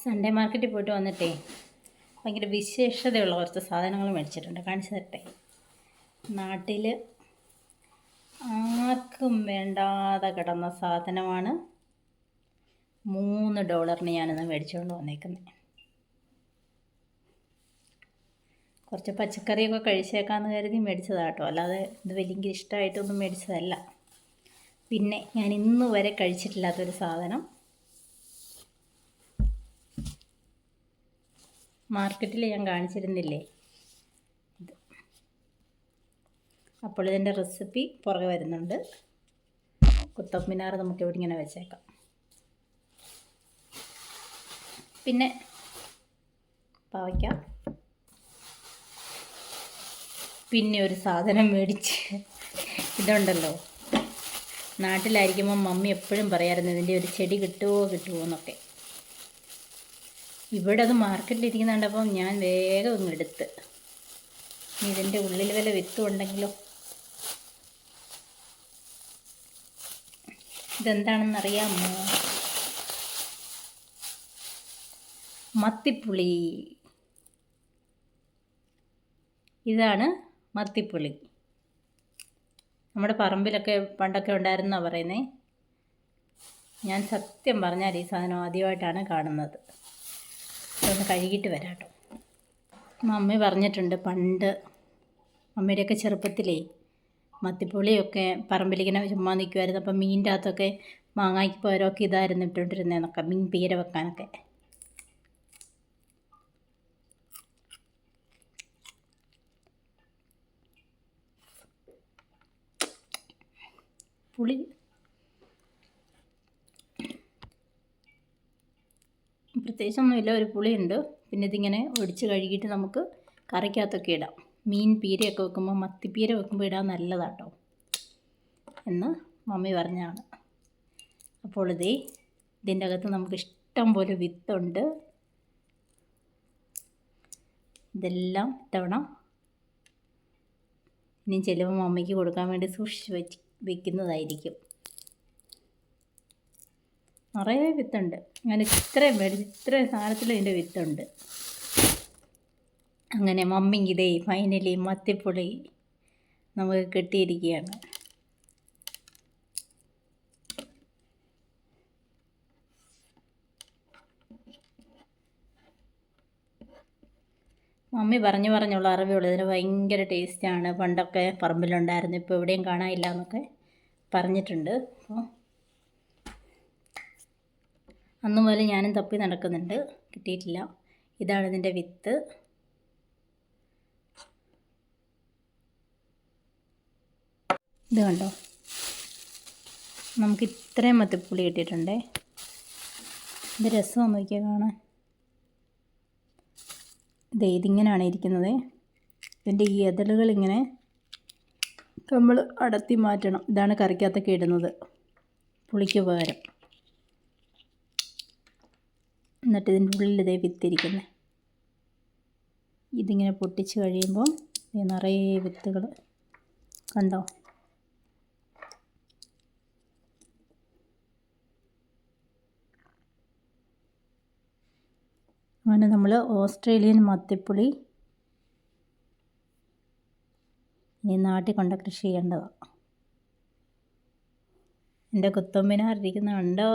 Sunday മാർക്കറ്റിൽ പോയിട്ട് വന്നിട്ടേ ഭയങ്കര വിശേഷതയുള്ള കുറച്ച് സാധനങ്ങൾ മേടിച്ചിട്ടുണ്ട്. കാണിച്ചു തരട്ടെ. നാട്ടിൽ ആർക്കും വേണ്ടാതെ കിടന്ന സാധനമാണ്. മൂന്ന് ഡോളറിന് ഞാനിന്ന് മേടിച്ചുകൊണ്ട് വന്നേക്കുന്നത് കുറച്ച് പച്ചക്കറിയൊക്കെ കഴിച്ചേക്കാമെന്ന് കരുതി മേടിച്ചതാട്ടോ അല്ലാതെ ഇത് വലിയ ഇഷ്ടമായിട്ടൊന്നും മേടിച്ചതല്ല. പിന്നെ ഞാൻ ഇന്ന് വരെ കഴിച്ചിട്ടില്ലാത്തൊരു സാധനം. മാർക്കറ്റിൽ ഞാൻ കാണിച്ചിരുന്നില്ലേ? അപ്പോൾ ഇതിന്റെ റെസിപ്പി പുറകെ വരുന്നുണ്ട്. കുത്തമ്മിനാർ നമുക്ക് ഇവിടെ ഇങ്ങനെ വെച്ചേക്കാം. പിന്നെ പാവയ്ക്ക. പിന്നെ ഒരു സാധനം മേടിച്ച്. ഇതുണ്ടല്ലോ. നാട്ടിലായിരിക്കുമ്പോൾ മമ്മി എപ്പോഴും പറയാറുണ്ട് ഇതിന്റെ ഒരു ചെടി കിട്ടുമോ കിട്ടുമോ എന്നൊക്കെ. ഇവിടെ അത് മാർക്കറ്റിലിരിക്കുന്നുണ്ട് അപ്പം ഞാൻ വേഗം ഒന്ന് എടുത്ത്. ഇതിന്റെ ഉള്ളിൽ വല്ല വിത്തും ഉണ്ടെങ്കിലോ? ഇതെന്താണെന്ന് അറിയാമോ? മത്തിപ്പുളി. ഇതാണ് മത്തിപ്പുളി. നമ്മുടെ പറമ്പിലൊക്കെ പണ്ടൊക്കെ ഉണ്ടായിരുന്ന പറയുന്നേ? ഞാൻ സത്യം പറഞ്ഞാൽ ഈ സാധനം ആദ്യമായിട്ടാണ് കാണുന്നത്. അതൊന്ന് കഴുകിയിട്ട് വരാം കേട്ടോ മമ്മി പറഞ്ഞിട്ടുണ്ട് പണ്ട് മമ്മിയുടെയൊക്കെ ചെറുപ്പത്തിലേ മത്തിപ്പുളിയൊക്കെ പറമ്പിലിങ്ങനെ ചുമ്മാ നിൽക്കുമായിരുന്നു അപ്പം മീനിന്റെ അകത്തൊക്കെ മാങ്ങായ്ക്ക് പോരൊക്കെ ഇതായിരുന്നു ഇട്ടുകൊണ്ടിരുന്നതെന്നൊക്കെ മീൻ പീര വെക്കാനൊക്കെ. പുളി പ്രത്യേകിച്ചൊന്നുമില്ല ഒരു പുളിയുണ്ട്. പിന്നെ ഇതിങ്ങനെ ഒടിച്ച് കഴുകിയിട്ട് നമുക്ക് കറിക്കകത്തൊക്കെ ഇടാം. മീൻ പീരയൊക്കെ വെക്കുമ്പോൾ മത്തിപ്പീര വെക്കുമ്പോൾ ഇടാൻ നല്ലതാട്ടോ. എന്ന് മമ്മി പറഞ്ഞാണ്. അപ്പോൾ ഇതേ ഇതിന്റെ അകത്ത് നമുക്ക് ഇഷ്ടം പോലെ വിത്തുണ്ട്. ഇതെല്ലാം ഇത്തവണ ഇനി ചിലവ് മമ്മിക്ക് കൊടുക്കാൻ വേണ്ടി സൂക്ഷിച്ച് വെച്ച് വെക്കുന്നതായിരിക്കും. നിറയെ വിത്തുണ്ട്. അങ്ങനെ ഇത്രയും മേടിച്ച് ഇത്രയും സാധനത്തിൽ ഇതിന്റെ വിത്തുണ്ട്. അങ്ങനെ മമ്മിക്ക് ഇതേ ഫൈനലി മത്തിപ്പൊളി നമുക്ക് കിട്ടിയിരിക്കുകയാണ്. മമ്മി പറഞ്ഞു പറഞ്ഞുള്ള അറിവുള്ളൂ ഇതിന് ഭയങ്കര ടേസ്റ്റാണ് പണ്ടൊക്കെ പറമ്പിലുണ്ടായിരുന്നു ഇപ്പോൾ എവിടെയും കാണാനില്ല എന്നൊക്കെ പറഞ്ഞിട്ടുണ്ട്. അപ്പോൾ അന്ന് മുതൽ ഞാനും തപ്പി നടക്കുന്നുണ്ട്. കിട്ടിയിട്ടില്ല. ഇതാണ് ഇതിന്റെ വിത്ത്. ഇത് കണ്ടോ? നമുക്ക് ഇത്രയും മത്തിപ്പുളി കിട്ടിയിട്ടുണ്ടേ. ഇത് രസമാണ് നോക്കിയാൽ കാണാൻ. ഇത് ഇതിങ്ങനെയാണ് ഇരിക്കുന്നത്. ഇതിന്റെ ഈ എതളുകൾ ഇങ്ങനെ നമ്മൾ അടത്തി മാറ്റണം. ഇതാണ് കറിക്കകത്തൊക്കെ ഇടുന്നത്. പുളിക്ക് പകരം. എന്നിട്ട് ഇതിന്റെ ഉള്ളിൽ ഇതേ വിത്തിരിക്കുന്നത് ഇതിങ്ങനെ പൊട്ടിച്ച് കഴിയുമ്പോൾ നിറയെ വിത്തുകൾ കണ്ടോ? അങ്ങനെ നമ്മൾ ഓസ്ട്രേലിയൻ മത്തിപ്പുളി ഇനി നാട്ടിൽ കൊണ്ട് കൃഷി ചെയ്യേണ്ടതാണ് എന്റെ കുത്തമ്പിനാറിരിക്കുന്നുണ്ടോ